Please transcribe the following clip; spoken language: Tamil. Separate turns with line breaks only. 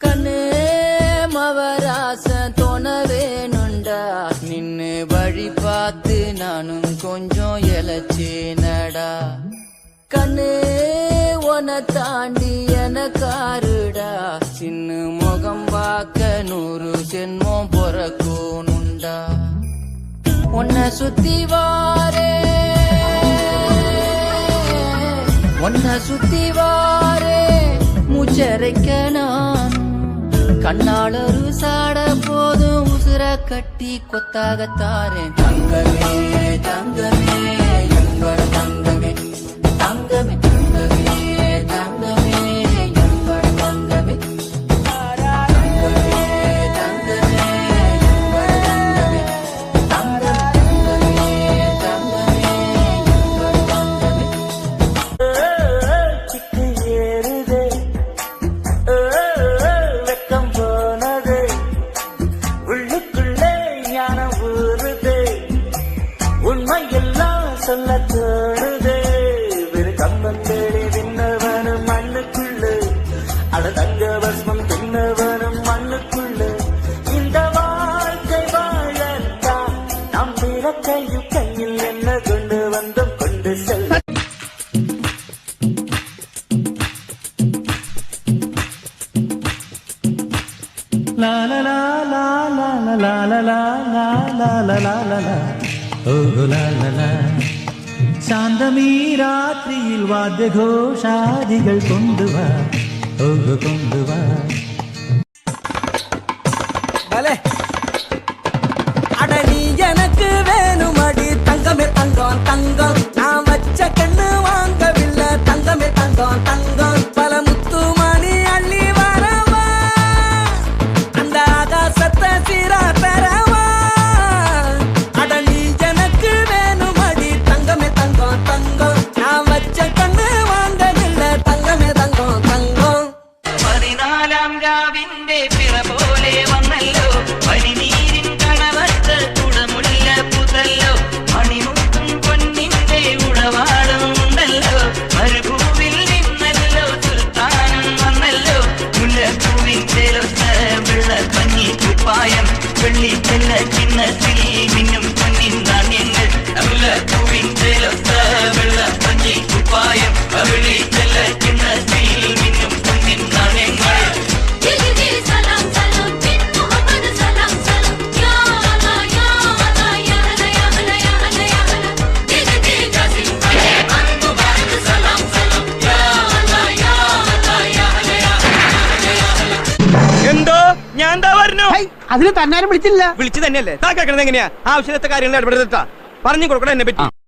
கண்ணே மவராச தோண வேணுண்டா நின்னு வழி பார்த்து நானும் கொஞ்சம் எலச்சேனடா கண்ணே உன தாண்டி எனக்காருடா சின்ன முகம் பார்க்க நூறு ஜென்மம் பொறக்கோனுண்டா உன்னை சுத்தி வா உன்னை சுத்தி வாரே மூச்சரைக்க நான் கண்ணால் ஒரு சாட போதும் உசுர கட்டி கொத்தாகத்தாரேன் தங்கமே தங்கமே.
சொல்ல தோணுதே வெறு கம்பம் தேடி தின்னவனும் மண்ணுக்குள்ளு அட தங்க பஸ்மம் தின்னவனும் மண்ணுக்குள்ளு இந்த வாழ்க்கை வாழத்தான் நம் பிறக்கையும் கையில் என்ன கொண்டு வந்தும் கொண்டு செல்ல
La la la la la la la la la la la la la la la Oh la la la ശാന്തമീ രാത്രിയിൽ വാദ്യഘോഷാദികൾ കൊണ്ടുവാ ഓ കൊണ്ടുവാ
அட நீ எனக்கு வேணுமடி தங்கமே தங்கம் தங்கம் நான் வச்ச கண்ணு வாங்கவில்லை தங்கமே தங்கம் தங்கம் பல முத்து மணி அள்ளி வரவா அந்த ஆகாசத்தை சீரா
പതിനാലാം രാവിന്റെ പിറ പോലെ വന്നല്ലോ. പണിനീരിൻ കണവത്ത് കുടമുല്ല പുതല്ലോ. മണിമുത്തും പൊന്നിന്റെ ഉടവാടും ഉണ്ടല്ലോ. മരുഭൂവിൽ നിന്നല്ലോ സുൽത്താനം വന്നല്ലോ. മുല്ലപ്പൂവിൻ ചേർത്ത് വെള്ള പഞ്ഞി കുപ്പായം വെള്ളി ചെല്ല ചിന്നത്തിൽ
അതിന് തന്നാരും വിളിച്ചില്ല.
വിളിച്ചു തന്നെയല്ലേ? താ കേൾക്കണത് എങ്ങനെയാ? ആവശ്യത്തെ കാര്യങ്ങൾ ഇടപെടുത്താ പറഞ്ഞു കൊടുക്കണം എന്നെ പറ്റി.